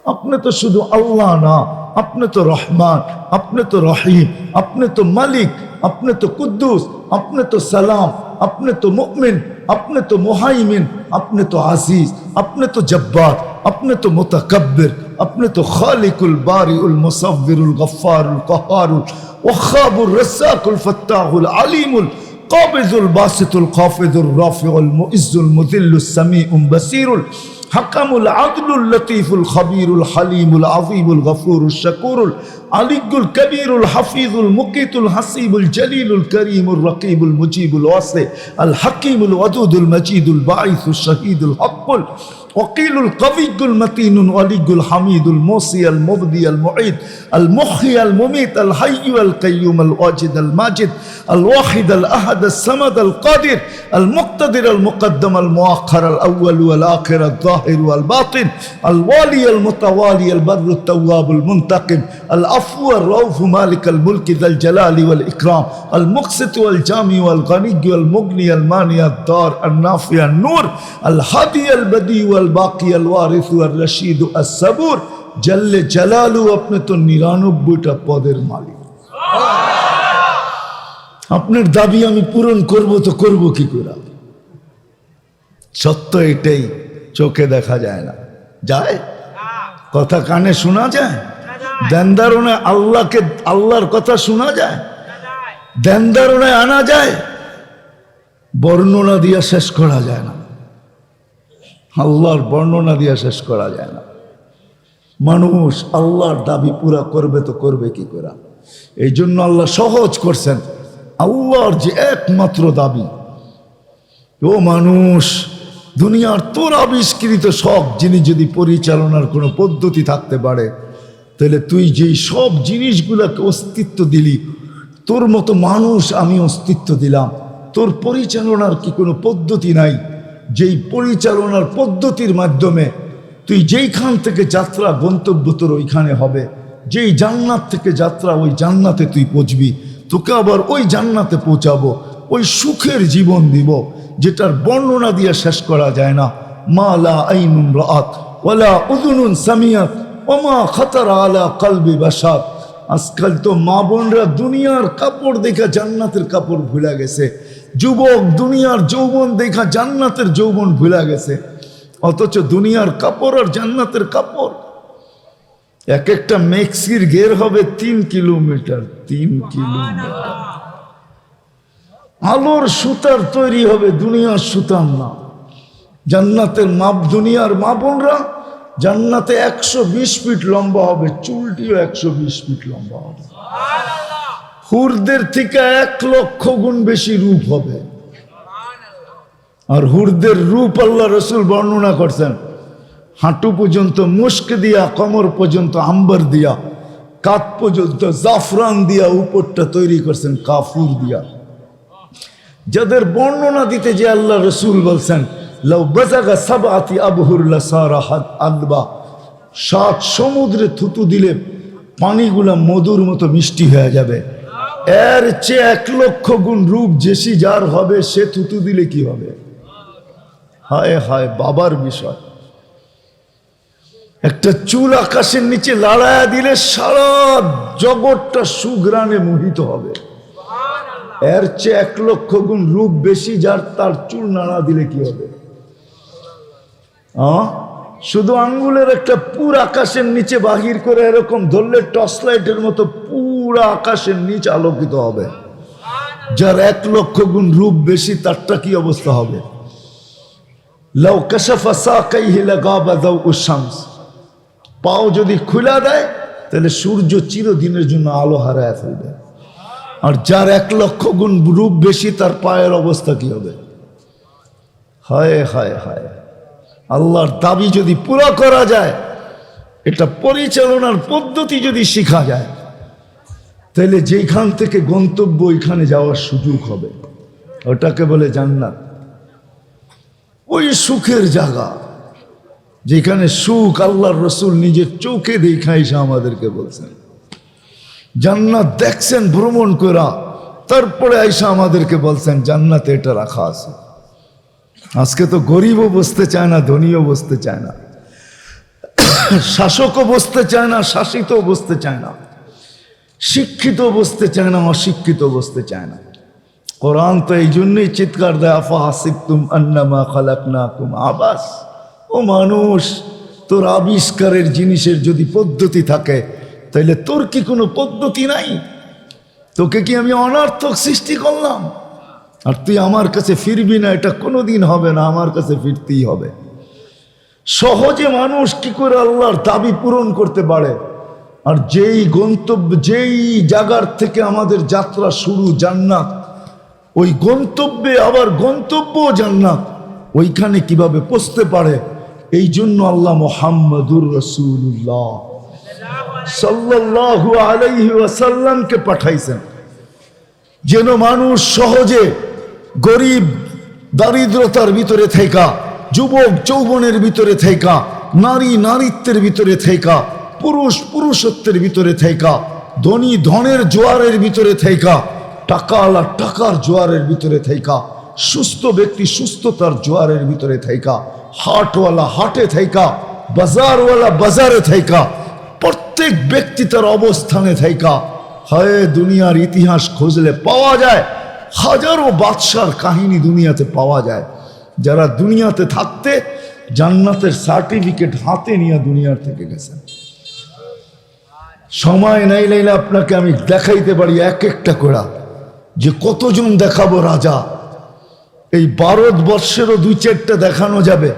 আপনি তো শুধু আল্লাহ না আপনি তো রহমান আপনি তো রহিম আপনি তো মালিক আপনি তো কুদ্দুস আপনি তো সালাম আপনি তো মুমিন আপনি তো মুহাইমিন আপনি তো আজিজ আপনি তো জব্বার আপনি তো মুতাকাব্বির আপনি তো খালিকুল বারিউল মুসাব্বিরুল গফফারুল কাহারুল ওয়াখাবুর রাসাকুল ফাত্তাহুল আলিমুল قابض الباسط الخافض الرافع المؤز المذل السميع بصير হাকামুল আদলুল লতিফুল খবিরুল হালিমুল আজিমুল গফুরুল শকুরুল আলিগুল কবিরুল হাফিজুল মুকিতুল হাসিবুল জলিলুল করিমুল রকিবুল মুজিবুল ওয়াসে আল হাকিমুল ওয়াদুদুল মজিদুল বাইসুল শহীদুল হকুল وقيل القوي المتين الولي الحميد الموصي المبدي المعيد المحيي المميت الحي القيوم الواجد الماجد الواحد الأحد الصمد القادر المقتدر المقدم المؤخر الأول والآخر الظاهر والباطن الوالي المتوالي البر التواب المنتقم العفو الرؤوف مالك الملك ذا الجلال والإكرام المقسط والجامع والغني والمغني المانع الدار النافع النور الهادي বাকি আল ওয়ারিসু আর রশিদ আর সাবুর, জাল্লে জালালু আপনি পদের মালিক। আপনার দাবি আমি পূরণ করব, তো করব কি করে? সত্য এটাই, চোখে দেখা যায় না। যায়? কথা কানে শোনা যায়? দেনদারণে আল্লাহকে, আল্লাহর কথা শোনা যায়? দেনদারণে আনা যায়? বর্ণনা দিয়ে শেষ করা যায় না। আল্লাহর বর্ণনা দিয়া শেষ করা যায় না। মানুষ আল্লাহর দাবি পুরা করবে তো করবে কি করে? এই জন্য আল্লাহ সহজ করছেন। আল্লাহর যে একমাত্র দাবি, ও মানুষ, দুনিয়ার তোর আবিষ্কৃত সব জিনিস যদি পরিচালনার কোনো পদ্ধতি থাকতে পারে, তাহলে তুই যেই সব জিনিসগুলোকে অস্তিত্ব দিলি, তোর মতো মানুষ আমি অস্তিত্ব দিলাম, তোর পরিচালনার কি কোনো পদ্ধতি নাই যেই পরিচালনার পদ্ধতির মাধ্যমে তুই যেইখান থেকে যাত্রা গন্তব্য তোর ওইখানে হবে, যেই জান্নাত থেকে যাত্রা ওই জান্নাতে তুই পৌঁছবি, তোকে আবার ওই জান্নাতে পৌঁছাবো, ওই সুখের জীবন দিব, যেটার বর্ণনা দিয়ে শেষ করা যায় না। মা লা আইনুন রাআত ওয়ালা উযুনুন সামিয়াত ওমা খাতার আলা কলবি বাসাত আজকাল তো মা বোনরা দুনিয়ার কাপড় দেখে জান্নাতের কাপড় ভুলে গেছে। যুবক দুনিয়ার যৌবন দেখা জান্নাতের যৌবন ভুলে গেছে। অথচ দুনিয়ার কাপড় আর জান্নাতের কাপড়। এক একটা মেক্সির ঘের হবে তিন কিলোমিটার তিন কিলোমিটার। আলোর সুতার তৈরি হবে দুনিয়ার সুতার না জান্নাতের মাপ দুনিয়ার মা বোনরা, জান্নাতে একশো বিশ ফিট লম্বা হবে, চুলটিও একশো বিশ ফিট লম্বা হবে। হুরদের থেকে এক লক্ষ গুণ বেশি রূপ হবে। আর হুরদের রূপ আল্লাহ রসুল বর্ণনা করছেন, হাঁটু পর্যন্ত মুস্ক দিয়া, কমর পর্যন্ত আম্বার দিয়া, কাত পর্যন্ত জাফরান দিয়া উপরটা তৈরি করছেন, কাফুর দিয়া। যাদের বর্ণনা দিতে যে আল্লাহ রসুল বলছেন আদবা সাত সমুদ্রে থুতু দিলে পানিগুলা মধুর মতো মিষ্টি হয়ে যাবে। এর চেয়ে এক লক্ষ গুণ রূপ জেসি যার হবে, সে থুতু দিলে কি হবে? হায় হায়, বাবার বিষয়। একটা চুল আকাশের নিচে লাড়ায়া দিলে সারা জগৎটা সুগ্রানে মোহিত হবে। এর চেয়ে এক লক্ষ গুণ রূপ বেশি যার, তার চুল নাড়া দিলে কি হবে? শুধু আঙ্গুলের একটা পুর আকাশের নিচে বাহির করে এরকম ধরলে টর্চ লাইটের মতো পুরা আকাশের নিচ আলোকিত হবে। যার এক লক্ষ গুণ রূপ বেশি, তারটা কি অবস্থা হবে? পাও যদি খুলা দেয়, তাহলে সূর্য চিরদিনের জন্য আলো হারায় ফেলবে। আর যার এক লক্ষ গুণ রূপ বেশি, তার পায়ের অবস্থা কি হবে? হায় হায় হায়। আল্লাহর দাবি যদি পুরা করা যায়, এটা পরিচালনার পদ্ধতি যদি শেখা যায় তাহলে যেখান থেকে গন্তব্য ওইখানে যাওয়ার সুযোগ হবে। ওটাকে বলে জান্নাত। ওই সুখের জায়গা, যেখানে সুখ আল্লাহর রসুল নিজের চোখে দেখা এসে আমাদেরকে বলছেন। জান্নাত দেখছেন ভ্রমণ করা তারপরে আইসা আমাদেরকে বলছেন, জান্নাতে এটা রাখা আছে। আজকে তো গরিবও বসতে চায় না, ধনীও বসতে চায় না। শাসকও বসতে চায় না, শাসিতও বসতে চায় না। শিক্ষিত বসতে চায় না, অশিক্ষিত বসতে চায় না। কোরআন তো এই জন্যই চিৎকার দেয়, আফা হাসিব তুম আন্নামা খালাক না কুম আবাস। ও মানুষ, তোর আবিষ্কারের জিনিসের যদি পদ্ধতি থাকে তাহলে তোর কি কোনো পদ্ধতি নাই? তোকে কি আমি অনার্থক সৃষ্টি করলাম? আর তুই আমার কাছে ফিরবি না, এটা কোনোদিন হবে না, আমার কাছে ফিরতেই হবে। সহজে মানুষ কি করে আল্লাহর দাবি পূরণ করতে পারে? আর যেই গন্তব্য, যেই জায়গার থেকে আমাদের যাত্রা শুরু জান্নাত, ওই গন্তব্যে আবার গন্তব্য জান্নাত, ওইখানে কীভাবে পৌঁছতে পারে? এই জন্য আল্লাহ মোহাম্মদুর রসুল্লাহ সাল্লাল্লাহু আলাইহি ওয়াসাল্লামকে পাঠাইছেন। যেন মানুষ সহজে গরিব, দারিদ্রতার ভিতরে থেকা যুবক, যৌবনের ভিতরে থেকা নারী, নারীত্বের ভিতরে থেকা পুরুষ পুরুষত্বের ভিতরে থেকা ধনী ধনের জোয়ারের ভিতরে থেকা টাকাওয়ালা টাকার জোয়ারের ভিতরে থেকা সুস্থ ব্যক্তি সুস্থতার জোয়ারের ভিতরে থেকা হাটওয়ালা হাটে থেকা বাজারওয়ালা বাজারে থেকা প্রত্যেক ব্যক্তি তার অবস্থানে থেকা হয়, দুনিয়ার ইতিহাস খুঁজলে পাওয়া যায়, হাজারো বাদশার কাহিনী দুনিয়াতে পাওয়া যায়। যারা দুনিয়াতে থাকতে জান্নাতের সার্টিফিকেট হাতে নিয়ে দুনিয়ার থেকে গেছেন। সময় নাই লাইলে আপনাকে আমি দেখাইতে পারি এক একটা করে যে কতজন দেখাবো রাজা? এই ভারতবর্ষেরও দুই চারটা দেখানো যাবে।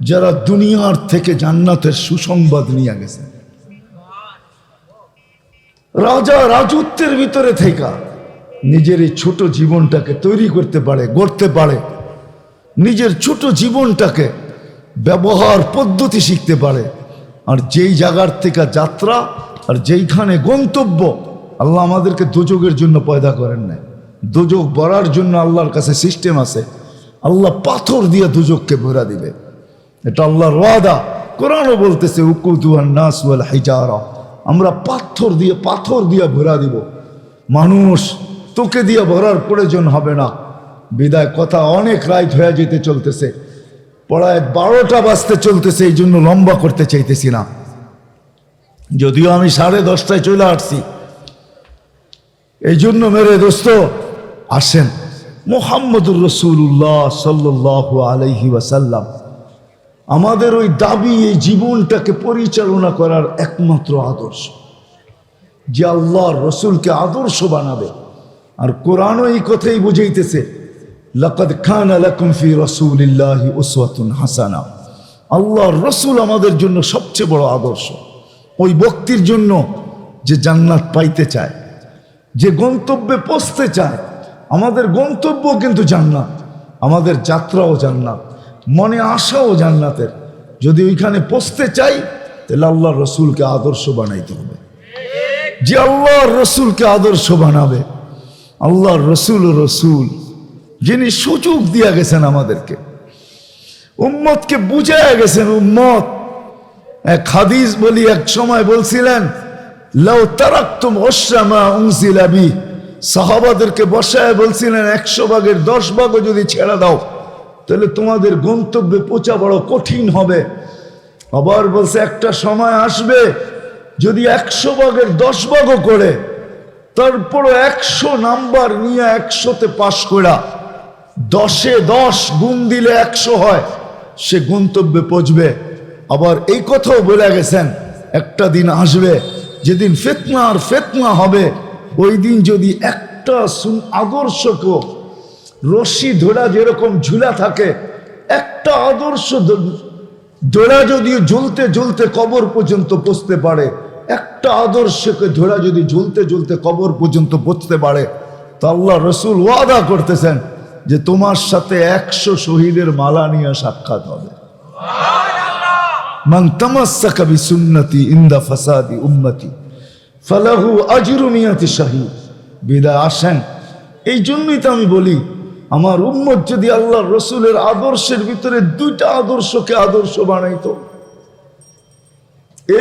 যারা দুনিয়ার থেকে জান্নাতের সুসংবাদ নিয়ে গেছে। রাজা রাজত্বের ভিতরে থেকে। নিজের এই ছোট জীবনটাকে তৈরি করতে পারে, গড়তে পারে। নিজের ছোট জীবনটাকে ব্যবহার পদ্ধতি শিখতে পারে। আর যেই জায়গার থেকে যাত্রা আর যেইখানে গন্তব্য, আল্লাহ আমাদেরকে দুযোগের জন্য পয়দা করেন নাই। দুযোগ বড়ার জন্য আল্লাহর কাছে সিস্টেম আছে। আল্লাহ পাথর দিয়ে দুযোগকে ভরা দিবে। এটা আল্লাহর ওয়াদা। কোরআনও বলতেছে উকুতুয়ান নাস ওয়াল হিজারা। আমরা পাথর দিয়ে পাথর দিয়ে ভরা দিব। মানুষ তোকে দিয়ে ভরার প্রয়োজন হবে না। বিদায়, কথা অনেক রাইত হয়ে যেতে চলতেছে। পড়ায় বারোটা বাজতে চলতেছে এই জন্য লম্বা করতে চাইতেছি না। যদিও আমি সাড়ে দশটায় চলে আসছি। এই জন্য মেরে দোস্ত, আসেন। মোহাম্মদুর রসুল্লাহ সাল্লাহ আলহি ওয়াসাল্লাম। আমাদের ওই দাবি, এই জীবনটাকে পরিচালনা করার একমাত্র আদর্শ। যে আল্লাহর রসুলকে আদর্শ বানাবে। আর কোরআনও এই কথাই বুঝাইতেছে, লকদ খান আলাকুম ফি রসুলিল্লাহি উসওয়াতুন হাসানা। আল্লাহর রসুল আমাদের জন্য সবচেয়ে বড় আদর্শ। ওই ব্যক্তির জন্য যে জান্নাত পাইতে চায়, যে গন্তব্যে পৌঁছতে চায়, আমাদের গন্তব্য কিন্তু জান্নাত, আমাদের যাত্রাও জান্নাত, মনে আশাও জান্নাতের। যদি ওইখানে পৌঁছতে চাই, তাহলে আল্লাহর রসুলকে আদর্শ বানাইতে হবে। যে আল্লাহর রসুলকে আদর্শ বানাবে, আল্লাহর রসুল রসুল, যিনি সুযোগ দিয়া গেছেন আমাদেরকে, উম্মতকে বুঝাইয়া গেছেন, উম্মত হাদিস বলি, এক সময় বলছিলেন, লাউ তারাক্তুম ওসামা উনসিলাবি সাহাবাদেরকে বসায় বলছিলেন, একশো ভাগের দশ ভাগও যদি ছেড়ে দাও, তাহলে তোমাদের গন্তব্যে পৌঁছা বড় কঠিন হবে। আবার বলছে, একটা সময় আসবে, যদি একশো ভাগের দশ ভাগও করে, তারপরও একশো নাম্বার নিয়ে একশোতে পাশ করা দশে দশ গুণ দিলে একশো হয়, সে গন্তব্যে পৌঁছবে। আবার এই কথাও বলে গেছেন, একটা দিন আসবে, যেদিন ফেতনা আর ফেতনা হবে, ওই দিন যদি একটা আদর্শকে রশি ধরা যেরকম ঝুলা থাকে, একটা আদর্শ ধরা যদি ঝুলতে ঝুলতে কবর পর্যন্ত পৌঁছতে পারে, একটা আদর্শকে ধরা যদি ঝুলতে ঝুলতে কবর পর্যন্ত পৌঁছতে পারে, তো আল্লাহ রসুল ওয়াদা করতেছেন যে তোমার সাথে একশো শহীদের মালা নিয়ে সাক্ষাৎ হবে। মান তামাসসাকা বিসুন্নতি ইন্দা ফাসাদি উম্মতি, ফালাহু আজরু মিয়াতি শাহীদ বিদায় আসেন, এই জন্যই তো আমি বলি, আমার উম্মত যদি আল্লাহর রসুলের আদর্শের ভিতরে দুইটা আদর্শকে আদর্শ বানাইতো,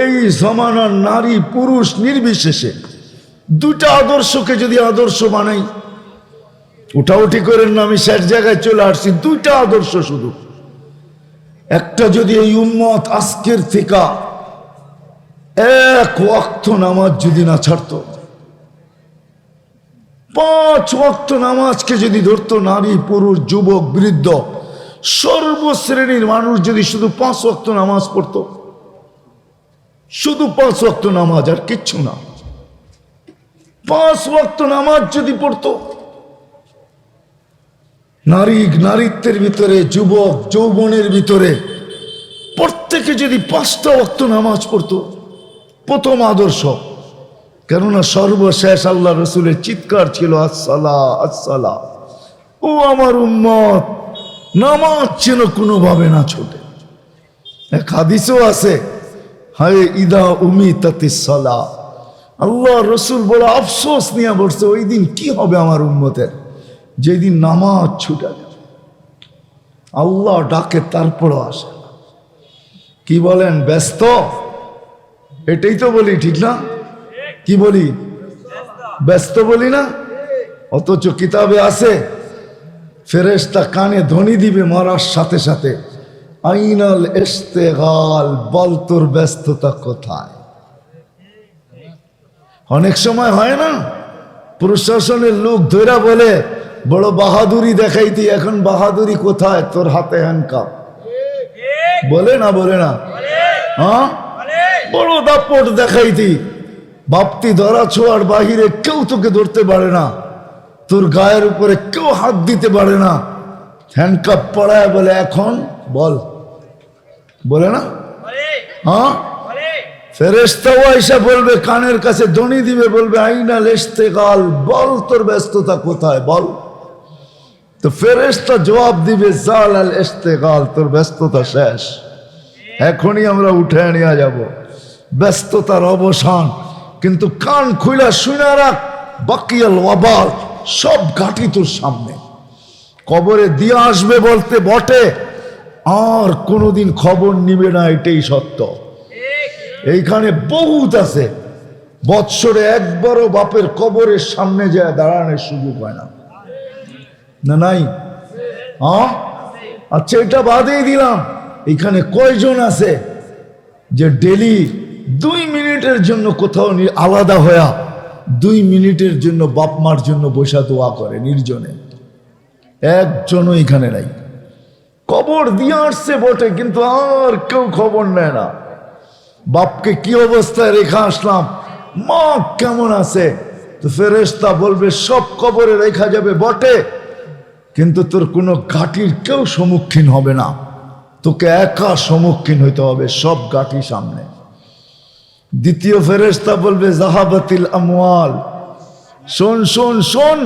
এই জমানার নারী পুরুষ নির্বিশেষে দুইটা আদর্শকে যদি আদর্শ বানাই, উঠাউঠি করেন না, আমি শেষ জায়গায় চলে আসছি, দুইটা আদর্শ শুধু। একটা যদি এই উম্মত আজকের থেকে এক ওয়াক্ত নামাজ যদি না ছাড়তো, পাঁচ ওয়াক্ত নামাজকে যদি ধরতো নারী, পুরুষ, যুবক, বৃদ্ধ, সর্বশ্রেণীর মানুষ যদি শুধু পাঁচ ওয়াক্ত নামাজ পড়তো, শুধু পাঁচ ওয়াক্ত নামাজ আর কিচ্ছু না। পাঁচ ওয়াক্ত নামাজ যদি পড়তো নারী, নারীত্বের ভিতরে, যুবক, যৌবনের ভিতরে, প্রত্যেকে যদি পাঁচটা অক্ত নামাজ পড়তো, প্রথম আদর্শ। কেননা সর্বশেষ আল্লাহ রসুলের চিৎকার ছিল আসসালা আসসালা ও আমার উম্মত, নামাজ যেন কোনোভাবে না ছোটে। এক হাদিসও আছে, হায় ইদা উমি তাতে সলা আল্লাহ রসুল বড় আফসোস নিয়ে বসছে ওই দিন কি হবে আমার উম্মতের? যেদিন নামাজ ছুটে যাবে, আল্লাহ ডাকে তারপরও আসে কি বলেন, ব্যস্ত? এটাই তো বলি, ঠিক না? কি বলি? ব্যস্ত বলি না? অথচ কিতাবে আছে, ফেরেশতা কানে ধ্বনি দিবে মরার সাথে সাথে, আইনাল ইস্তেগাল বল তোর ব্যস্ততা কোথায়? অনেক সময় হয় না, প্রশাসনের লোক ধৈরা বলে বড় বাহাদুরি দেখাইতি, এখন বাহাদুরি কোথায়? তোর হাতে হ্যান্ডকাপ বলে না বলে না। হ্যাঁ? বড় দাপট দেখাইতি। বাপতি ধরা ছোঁয়ার বাহিরে কেউ তোকে ধরতে পারে না। তোর গায়ের উপরে কেউ হাত দিতে পারে না। হ্যান্ডকাপ পড়ায় বলে, এখন বল। বলে না? হ্যাঁ? ফেরেস্তাও বলবে, কানের কাছে দনি দিবে, বলবে, আইনা লেসতে গাল বল তোর ব্যস্ততা কোথায়? বল। তো ফেরেস্তা জবাব দিবে, জাল আল ইস্তেগাল তোর ব্যস্ততা শেষ। এখনই আমরা উঠে নিয়ে যাব। ব্যস্ততার অবসান। কিন্তু কান খুইলা শুনে রাখ বাকিয়াল ওয়াবাল, সব ঘাটি তোর সামনে। কবরে দিয়ে আসবে বলতে বটে, আর কোনোদিন খবর নিবে না, এটাই সত্য। এইখানে বহুত আছে। বৎসরে একবারও বাপের কবরের সামনে যায়, দাঁড়ানোর সুযোগ হয় না। না নাই? আচ্ছা এটা বাদেই দিলাম। এখানে কয়জন আছে? যে ডেলি দুই মিনিটের জন্য কোথাও আলাদা হয়া দুই মিনিটের জন্য বাপ মার জন্য বসা দোয়া করে নির্জনে। একজনও এখানে নাই। কবর দিয়ে আসছে বটে, কিন্তু আর কেউ খবর নেয় না। বাপকে কি অবস্থায় রেখা আসলাম? মা কেমন আছে? তো ফেরেস্তা বলবে, সব কবরে রেখা যাবে বটে। কিন্তু তোর কোনো ঘাটির কেউ সম্মুখীন হবে না। তোকে একা সম্মুখীন হইতে হবে সব ঘাটি সামনে। দ্বিতীয় ফেরেস্তা বলবে, জাহাবাতিল আমওয়াল, শোন শোন শোন,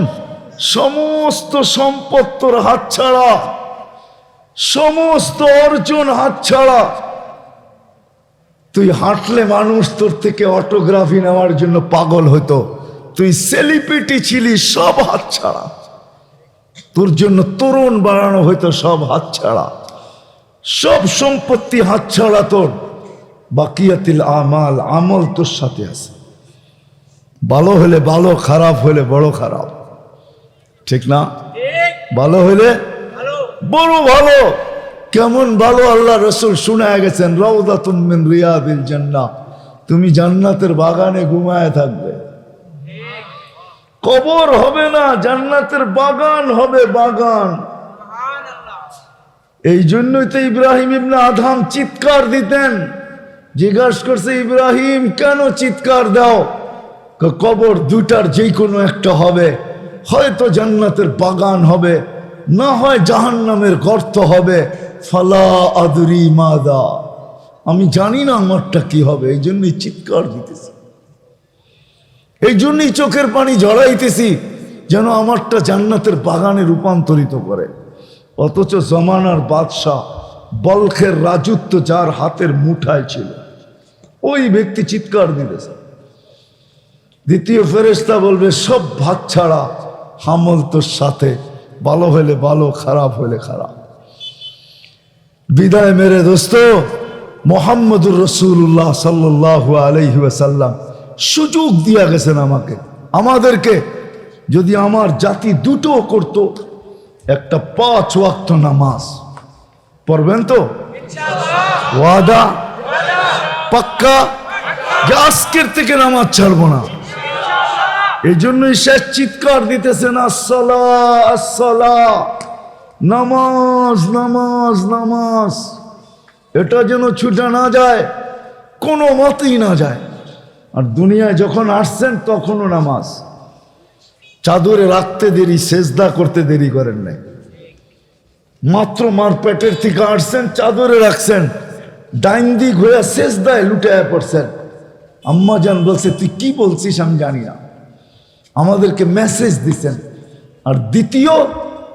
সমস্ত সম্পদ তোর হাত ছাড়া, সমস্ত অর্জন হাত ছাড়া। তুই হাঁটলে মানুষ তোর থেকে অটোগ্রাফি নেওয়ার জন্য পাগল হতো তুই সেলিব্রিটি ছিলি সব হাত ছাড়া। তোর জন্য তরুণ বাড়ানো হইতো সব হাত ছাড়া সব সম্পত্তি হাত ছাড়া তোর। বাকিয়াতিল আমাল আমল তোর সাথে আছে। ভালো হলে ভালো খারাপ হলে বড় খারাপ। ঠিক না? ভালো হলে বড় ভালো। কেমন ভালো আল্লাহ রসুল শুনে গেছেন রৌদা তুমিন রিয়াদিল জান্না তুমি জান্নাতের বাগানে ঘুমায় থাকবে। কবর হবে না জান্নাতের বাগান হবে বাগান। এই জন্যই তো ইব্রাহিম ইবনে আধাম চিৎকার দিতেন। জিজ্ঞাসা করছে ইব্রাহিম কেন চিৎকার দাও? কবর দুটার যে কোনো একটা হবে। হয়তো জান্নাতের বাগান হবে না হয় জাহান্নামের গর্ত হবে। ফালা আদুরি মাদা। আমি জানি না আমারটা কি হবে এই জন্যই চিৎকার দিতেছি। এই জন্যই চোখের পানি জড়াইতেছি যেন আমারটা জান্নাতের বাগানে রূপান্তরিত করে। অথচ জমানার বাদশাহ বলখের রাজত্ব যার হাতের মুঠায় ছিল। ওই ব্যক্তি চিৎকার দিতেছে। দ্বিতীয় ফেরেস্তা বলবে, সব ভাত ছাড়া হামল তোর সাথে, ভালো হলে ভালো, খারাপ হলে খারাপ। বিদায় মেরে দোস্ত, মোহাম্মদুর রসুল্লাহ সাল্লাহ আলহি ওয়াসাল্লাম। সুযোগ দিয়া গেছেন আমাকে। আমাদেরকে যদি আমার জাতি দুটো করত একটা পাঁচ ওয়াক্ত নামাজ পড়বেন তো? ওয়াদা? পাক্কা? যে আজকের থেকে নামাজ ছাড়বো না। এই জন্যই শেষ চিৎকার দিতেছেন আসলা আসলা নামাজ নামাজ নামাজ। এটা যেন ছুটে না যায় কোনো মতেই না যায়। আর দুনিয়ায় যখন আসছেন, তখনও নামাজ। চাদরে রাখতে দেরি, সেজদা করতে দেরি করেন নাই। মাত্র মার পেটের থেকে আসছেন, চাদরে রাখছেন, ডাইন দিক হয়ে সেজদায় লুটায় পড়ছেন। আম্মা জান বলছে, তুই কি বলছিস? আমি জানি না। আমাদেরকে মেসেজ দিছেন। আর দ্বিতীয়,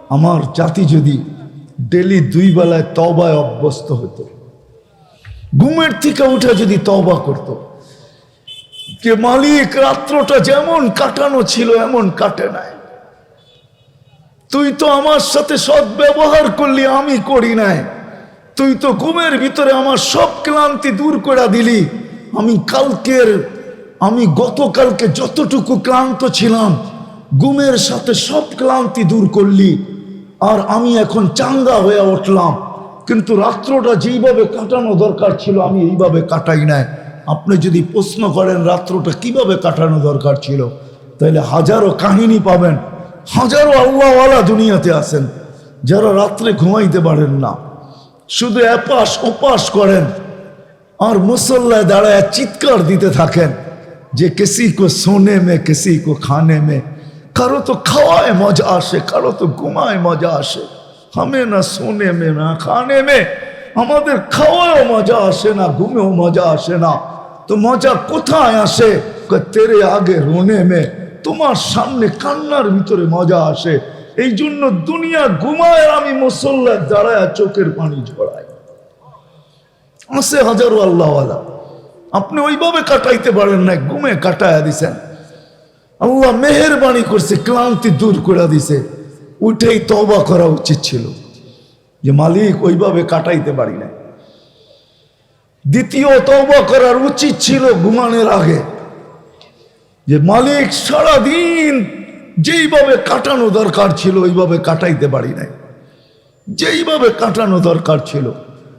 আমার জাতি যদি ডেলি দুই বেলায় তবায় অভ্যস্ত হতো ঘুমের থেকে উঠে যদি তবা করত যে মালিক রাত্রটা যেমন কাটানো ছিল, এমন কাটে নাই। তুই তো আমার সাথে সৎ ব্যবহার করলি, আমি করি নাই। তুই তো ঘুমের ভিতরে আমার সব ক্লান্তি দূর করে দিলি। আমি কালকের, আমি গতকালকে যতটুকু ক্লান্ত ছিলাম, ঘুমের সাথে সব ক্লান্তি দূর করলি। আর আমি এখন চাঙ্গা হয়ে উঠলাম। কিন্তু রাত্রটা যেইভাবে কাটানো দরকার ছিল, আমি এইভাবে কাটাই নাই। আপনি যদি প্রশ্ন করেন রাত্রটা কীভাবে কাটানো দরকার ছিল, তাহলে হাজারো কাহিনী পাবেন। হাজারো আল্লাহওয়ালা দুনিয়াতে আছেন, যারা রাত্রে ঘুমাইতে পারেন না। শুধু এপাশ ওপাশ করেন, আর মুসল্লায় দাঁড়ায় চিৎকার দিতে থাকেন যে কেসি কো সোনে মে, কেসি কো খানে মে, কারও তো খাওয়ায় মজা আসে, কারও তো ঘুমায় মজা আসে। হামে না সোনে মে, না খানে মে, আমাদের খাওয়ায়ও মজা আসে না, ঘুমেও মজা আসে না। তো মজা কোথায় আসে? তেরে আগে রোনে মে, তোমার সামনে কান্নার ভিতরে মজা আসে। এই জন্য দুনিয়া ঘুমায়, আমি মুসল্লায় দাঁড়ায় চোখের পানি ঝরাই। আসে হাজারো আল্লাহওয়ালা। আপনি ওইভাবে কাটাইতে পারেন না ঘুমে কাটায়া দিছেন। আল্লাহ মেহেরবানি করছে, ক্লান্তি দূর করে দিছে। উঠেই তবা করা উচিত ছিল। যে মালিক ওইভাবে কাটাইতে পারি না দ্বিতীয় তবা করার উচিত ছিল ঘুমানোর আগে। যে মালিক, সারাদিন যেইভাবে কাটানো দরকার ছিল, ওইভাবে কাটাইতে পারি নাই। যেইভাবে কাটানো দরকার ছিল,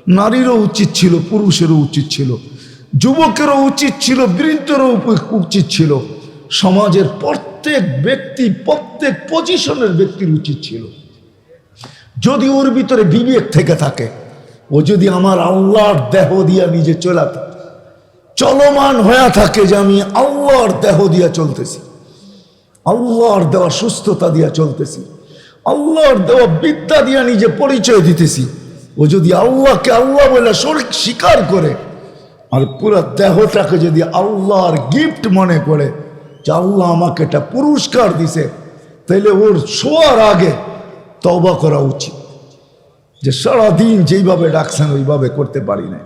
নারীরও উচিত ছিল, পুরুষেরও উচিত ছিল, যুবকেরও উচিত ছিল, বৃদ্ধেরও উচিত ছিল। সমাজের প্রত্যেক ব্যক্তি, প্রত্যেক পজিশনের ব্যক্তির উচিত ছিল। যদি ওর ভিতরে বিবেক থেকে থাকে ও যদি আমার আল্লাহর দেহ দিয়া নিজে চলা চলমান হয়ে থাকে যে আমি আল্লাহর দেহ দিয়া চলতেছি, আল্লাহর দেওয়া সুস্থতা দিয়া চলতেছি, আল্লাহর দেওয়া বিদ্যা দিয়া নিজে পরিচয় দিতেছি, ও যদি আল্লাহকে আল্লাহ বলে শরীর স্বীকার করে, আর পুরো দেহটাকে যদি আল্লাহর গিফট মনে করে যে আল্লাহ আমাকে এটা পুরস্কার দিছে তাহলে ওর শোয়ার আগে তবা করা উচিত। যে সারাদিন যেইভাবে ডাকছেন, ওইভাবে করতে পারি না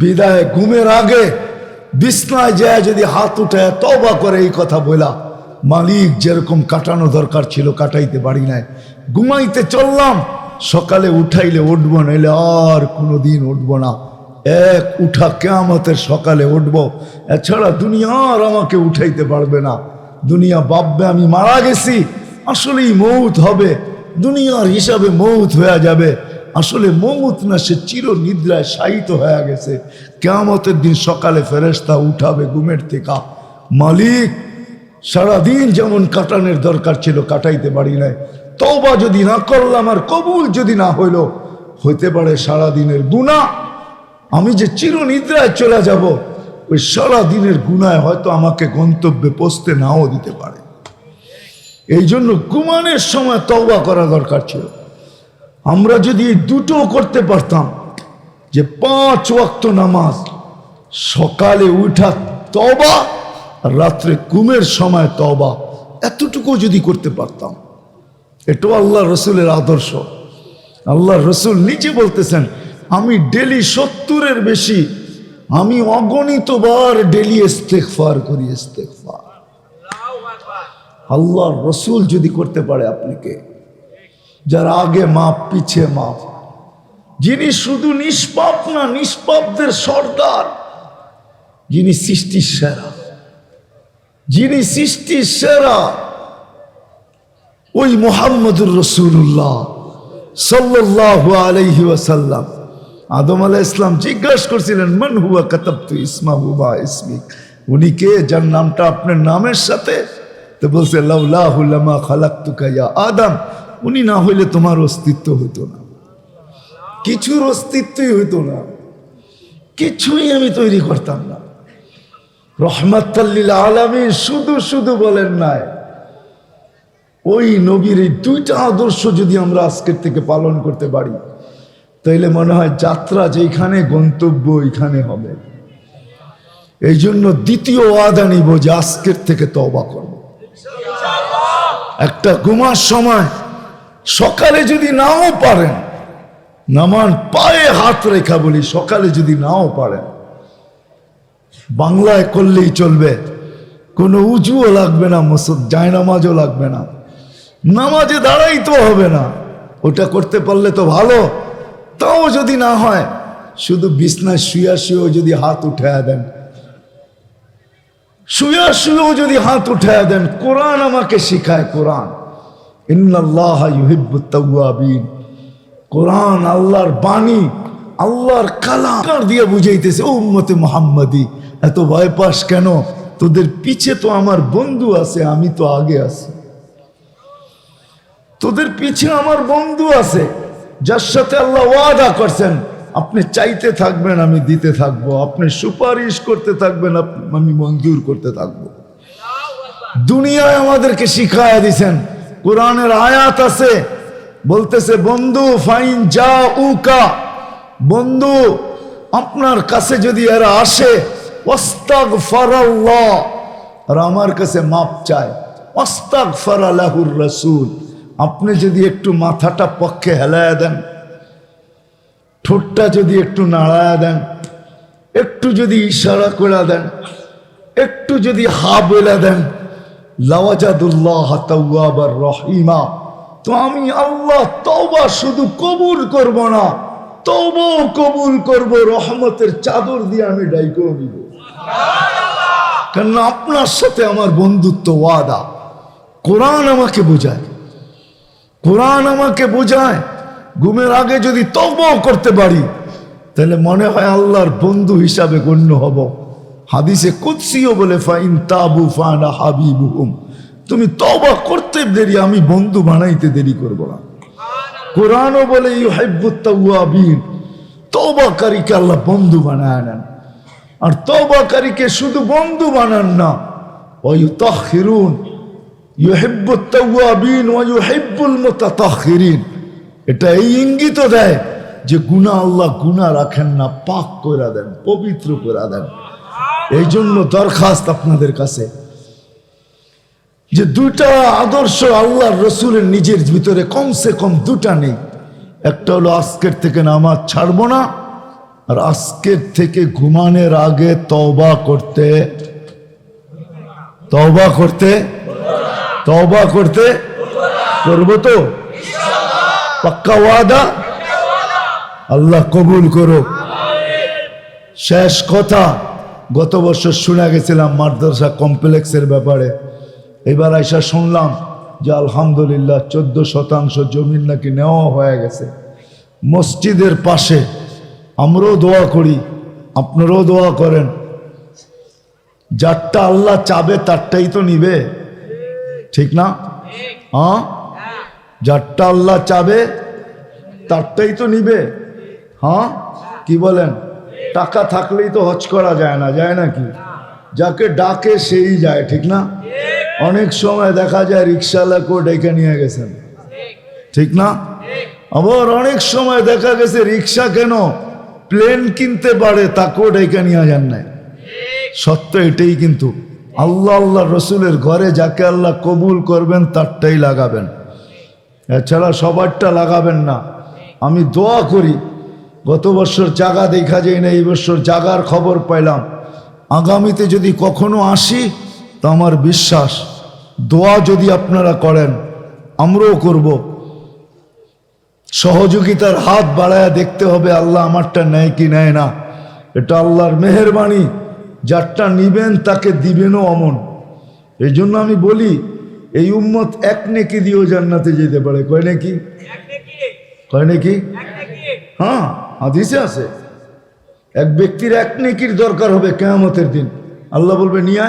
বিদায় ঘুমের আগে বিছনায় যায় যদি হাত উঠে তবা করে এই কথা বলা মালিক যেরকম কাটানো দরকার ছিল কাটাইতে পারি নাই। ঘুমাইতে চললাম, সকালে উঠাইলে উঠবো, নাইলে আর কোনো দিন উঠবো না। এক উঠা কেয়ামতের সকালে উঠবো, এছাড়া দুনিয়া আর আমাকে উঠাইতে পারবে না। দুনিয়া ভাববে আমি মারা গেছি, আসলেই মৌত হবে। দুনিয়ার হিসাবে মৌত হয়ে যাবে। আসলে মৌত না, সে চির নিদ্রায় শায়িত হয়ে গেছে। কেয়ামতের দিন সকালে ফেরেস্তা উঠাবে ঘুমের থেকে। মালিক, সারাদিন যেমন কাটানোর দরকার ছিল, কাটাইতে পারি নাই। তবা যদি না করলাম আর কবুল যদি না হইল, হইতে পারে সারাদিনের গুণা আমি যে চির নিদ্রায় চলে যাব, ওই সারাদিনের গুণায় হয়তো আমাকে গন্তব্যে পৌঁছতে নাও দিতে পারে। এই জন্য ঘুমানোর সময় তওবা করা দরকার ছিল। আমরা যদি এই দুটো করতে পারতাম যে পাঁচ ওয়াক্ত নামাজ, সকালে উঠা তবা রাত্রে কুমের সময় তবা এতটুকু যদি করতে পারতাম। এটাও আল্লাহ রসুলের আদর্শ। আল্লাহ রসুল নিজে বলতেছেন, আমি ডেলি সত্তরের বেশি, আমি অগণিতবার ডেলি ইস্তেকফার করি ইস্তেকফার আল্লাহর রসুল যদি করতে পারে আপনাকে, যার আগে মাপ, পিছে মাপ। যিনি শুধু নিষ্পাপ না, নিষ্পাপদের সর্দার, যিনি সৃষ্টির সেরা। যিনি সৃষ্টির সেরা, ওই মোহাম্মদুর রসুল্লাহ সাল্লাহ আলহি ওয়াসাল্লাম। আদম আলাহ ইসলাম জিজ্ঞাসা করছিলেন, মন হুয়া কাতাবতু ইসমা হুবা ইসমিক? উনি কে? যার নামটা আপনার নামের সাথে তো বলছে, লাউলাহু লামা খালাকতুকা ইয়া আদম। উনি না হইলে তোমার অস্তিত্ব হতো না। কিছুর অস্তিত্বই হইতো না। কিছুই আমি তৈরি করতাম না। রহমাতাল্লিল আলমী শুধু শুধু বলেন নাই, ওই নবীর এই দুইটা আদর্শ যদি আমরা আজকের থেকে পালন করতে পারি, তাইলে মনে হয় যাত্রা যেখানে গন্তব্য ওইখানে হবে। এই জন্য দ্বিতীয় ওয়াদা নিব যে আজকের থেকে তবা করব। একটা ঘুমার সময় সকালে যদি নাও পারেন নামান পায়ে হাত রেখা বলি, সকালে যদি নাও পারেন, বাংলায় করলেই চলবে। কোনো উঁচুও লাগবে না মসুদ জায়নামাজও লাগবে না। নামাজে দাঁড়াই তো হবে না। ওটা করতে পারলে তো ভালো। তাও যদি না হয়, শুধু বিছনায় শুয়া শুয়েও যদি হাত উঠে দেন শুয়া শুয়েও যদি হাত উঠায় দেন, কোরআন আমাকে শিখায় কোরআন। কোরআন আল্লাহর বাণী, আল্লাহর কালাম। দিয়ে বুঝাইতেছে উম্মতে মোহাম্মদি, এত ভয় পাস কেন? তোদের পিছে তো আমার বন্ধু আছে, আমি তো আগে আছি। তোদের পিছে আমার বন্ধু আছে, যার সাথে আল্লাহ ওয়াদা করছেন আপনি চাইতে থাকবেন, আমি দিতে থাকব। আপনি সুপারিশ করতে থাকবেন আমি মঞ্জুর করতে থাকব। দুনিয়ায় আমাদেরকে শিখায়া দিছেন। কোরআনের আয়াত আছে, বলতেছে, বন্ধু, ফাইন যা উকা বন্ধু, আপনার কাছে যদি এরা আসে ফারাল্লাহ আর আমার কাছে মাপ চায় ওস্তাগ ফারালাহুর রসুল। আপনি যদি একটু মাথাটা পক্ষে হেলায় দেন ঠোঁটটা যদি একটু নাড়ায় দেন, একটু যদি ইশারা করে দেন, একটু যদি হা বলে দেন, লাওয়াজাদুল্লাহ তাওয়াবার রহিমা। তো আমি আল্লাহ তওবা শুধু কবুল করব না, তওবাও কবুল করব, রহমতের চাদর দিয়ে আমি ডাইকেও নিব। কেন আপনার সাথে আমার বন্ধুত্ব ওয়াদা। কোরআন আমাকে বোঝায়। কোরআন আমাকে বোঝায়। ঘুমের আগে যদি তওবাও করতে পারি, তাহলে মনে হয় আল্লাহর বন্ধু হিসাবে গণ্য হব। হাদিসে কুৎসিও বলে, ফাইন তাবু ফানা হাবিবুহুম। তুমি তবা করতে দেরি, আমি বন্ধু বানাইতে দেরি করব না। কোরআনও বলে ইউহিব্বুত তাওয়াবিন তওবাকারীকে আল্লাহ বন্ধু বানায় নেন। আর তওবাকারীকে শুধু বন্ধু বানান না ওয়ুতাখিরুন ইউহিব্বুত তাওয়াবিন ওয়া ইউহিব্বুল মুতাতাখিরিন। এটা এই ইঙ্গিত দেয় যে গুনাহ আল্লাহ গুনাহ রাখেন না, পাক করে দেন, পবিত্র করে দেন। এই জন্য দরখাস্ত আপনাদের কাছে যে দুটা আদর্শ আল্লাহর রসুলের নিজের ভিতরে কমসে কম দুটা নেই। একটা হলো আজকের থেকে নামাজ ছাড়বো না, আর আজকের থেকে ঘুমানোর আগে তওবা করতে। তওবা করতে? তওবা করতে? করব তো? পাক্কা ওয়াদা? আল্লাহ কবুল করো শেষ কথা গত বছর শোনা গেছিলাম মাদ্রাসা কমপ্লেক্সের ব্যাপারে। এবার আইসা শুনলাম যে আলহামদুলিল্লাহ চোদ্দ শতাংশ জমিন নাকি নেওয়া হয়ে গেছে। মসজিদের পাশে আমরাও দোয়া করি আপনারাও দোয়া করেন। যারটা আল্লাহ চাবে তারটাই তো নিবে। ঠিক না? হ্যাঁ যারটা আল্লাহ চাবে, তারটাই তো নিবে। হ্যাঁ? কি বলেন? টাকা থাকলেই তো হজ করা যায় না, যায় নাকি যাকে ডাকে সেই যায়, ঠিক না? অনেক সময় দেখা যায় রিক্সাওয়ালাকেও ডেকে নিয়ে গেছেন। ঠিক না? আবার অনেক সময় দেখা গেছে রিক্সা কেন প্লেন কিনতে পারে, তাকেও ডেকে নিয়ে যান নাই। সত্য এটাই কিন্তু। আল্লাহ আল্লাহ রসুলের ঘরে যাকে আল্লাহ কবুল করবেন, তারটাই লাগাবেন। এছাড়া সবারটা লাগাবেন না। আমি দোয়া করি, গত বছর জাগা দেখা যায় না, এই বছর জাগার খবর পাইলাম। আগামীতে যদি কখনো আসি, তো আমার বিশ্বাস, দোয়া যদি আপনারা করেন, আমরাও করব। সহযোগিতার হাত বাড়ায় দেখতে হবে, আল্লাহ আমারটা নেয় কি নেয় না। এটা আল্লাহর মেহরবানি, যারটা নিবেন তাকে দিবেনও অমন। এই জন্য আমি বলি এই উম্মত এক নেকি দিয়েও জান্নাতে যেতে পারে কয় নাকি? কয় নাকি? হ্যাঁ হাদিসে আছে। এক ব্যক্তির এক নেকির দরকার হবে কেয়ামতের দিন। আল্লাহ বলবে নিয়ে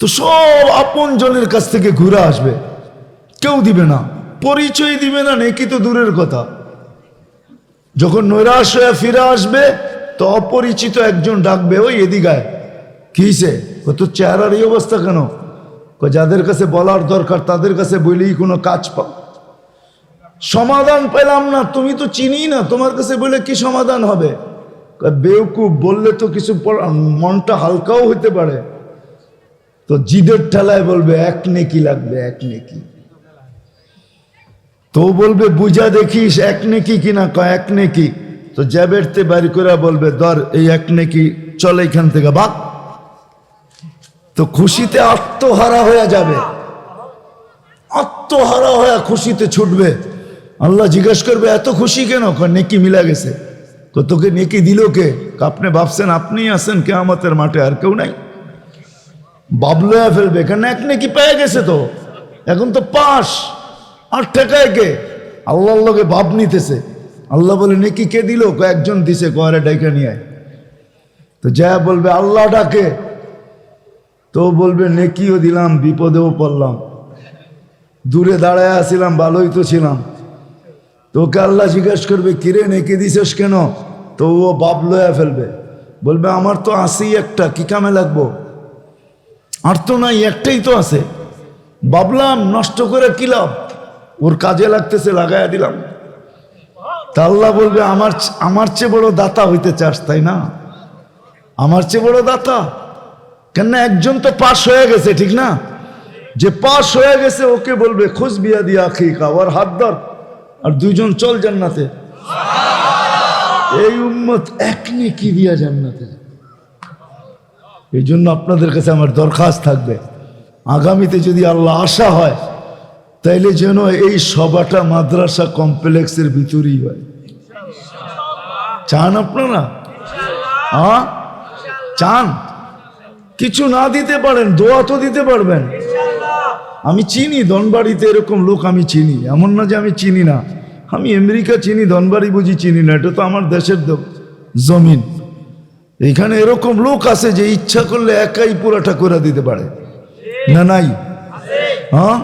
তো সব আপন জনের কাছ থেকে ঘুরে আসবে। কেউ দিবে না। পরিচয় দিবে না নেকি তো দূরের কথা। যখন নৈরাশ হয়ে ফিরে আসবে তো অপরিচিত একজন ডাকবে ওই এদিকায় কিসে ও তোর চেহারার এই অবস্থা কেন? যাদের কাছে বলার দরকার, তাদের কাছে বলেই কোনো কাজ পাও। সমাধান পেলাম না, তুমি তো চিনি না, তোমার কাছে বলে কি সমাধান হবে? বেউকুব বললে তো কিছু মনটা হালকাও হতে পারে। তো জিদের ঠেলায় বলবে, এক নেকি লাগবে, এক নেকি। তো বলবে, বুঝা দেখিস, এক নেকি কিনা? কয়, এক নেকি। তো জ্যাবেরতে বাড়ি করে বলবে, ধর, এই এক নেকি, চল এখান থেকে বাক তো খুশিতে আত্মহারা হয়ে যাবে। আত্মহারা হয়ে খুশিতে ছুটবে। আল্লাহ জিজ্ঞেস করবে, এত খুশি কেন? নেকি মিলা গেছে। তো তোকে নেকি দিল কে? আপনি ভাবছেন আপনি আছেন কে আমাদের মাঠে, আর কেউ নাই। বাবলয়া ফেলবে, কেন এক নেকি পেয়ে গেছে তো? এখন তো পাস। আর ঠেকায় কে? আল্লাহর লোকে ভাব নিতেছে। আল্লাহ বলে, নেকি কে দিল? কয়েকজন দিছে কয়ারে ডাইকা নিয়ে তো যা বলবে, আল্লাহ ডাকে। তো বলবে, নেকিও দিলাম, বিপদেও পড়লাম। দূরে দাঁড়ায় আসিলাম ভালোই তো ছিলাম। তোকে আল্লাহ জিজ্ঞেস করবে, কিরে, নেকি দিছিস কেন? তো ও বাপ লয়া ফেলবে। বলবে, আমার তো আসেই একটা, কি কামে লাগবো? আর তো নাই, একটাই তো আছে। ভাবলাম, নষ্ট করে কি লাভ? ওর কাজে লাগতেছে লাগাইয়া দিলাম। তা আল্লাহ বলবে, আমার আমার চেয়ে বড় দাতা হইতে চাস, তাই না? আমার চেয়ে বড় দাতা? কেন একজন তো পাশ হয়ে গেছে, ঠিক না? যে পাশ হয়ে গেছে, ওকে বলবে খুশ বিয়া দিয়া খিকা ওর হাত ধর। আর দুইজন চল জান্নাতে। এই উম্মত এক নেকি দিয়া জান্নাতে এই জন্য আপনাদের কাছে আমার দরখাস্ত থাকবে। আগামীতে যদি আল্লাহ আশা হয়, তাইলে যেন এই সভাটা মাদ্রাসা কমপ্লেক্সের ভিতরেই হয়। চান আপনারা? হ্যাঁ চান? কিছু না দিতে পারেন, দোয়া তো দিতে পারবেন। আমি চিনি, ধনবাড়িতে এরকম লোক আমি চিনি। এমন না যে আমি চিনি না। আমি আমেরিকা চিনি, ধনবাড়ি বুঝি চিনি না, এটা তো আমার দেশের জমিন। এখানে এরকম লোক আছে যে ইচ্ছা করলে একাই পুরাটা করে দিতে পারে। না নাই? হ্যাঁ?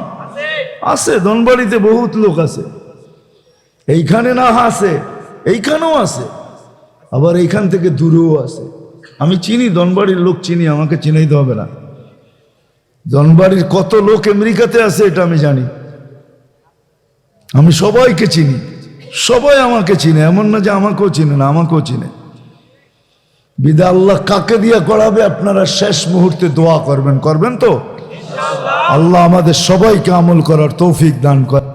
আছে, ধনবাড়িতে বহুত লোক আছে। এইখানে না আছে, এইখানেও আছে। আবার এইখান থেকে দূরেও আছে। চিনি, দনবাড়ির লোক চিনি, আমাকে চিনাইতে হবে না। দনবাড়ির কত লোক আমেরিকাতে আছে এটা আমি জানি। আমি সবাইকে চিনি, সবাই আমাকে চিনে, এমন না যে আমাকেও চিনে না, আমাকেও চিনে। বিদা আল্লাহ কাকে দিয়া করাবে, আপনারা শেষ মুহূর্তে দোয়া করবেন করবেন তো? আল্লাহ আমাদের সবাইকে আমল করার তৌফিক দান করে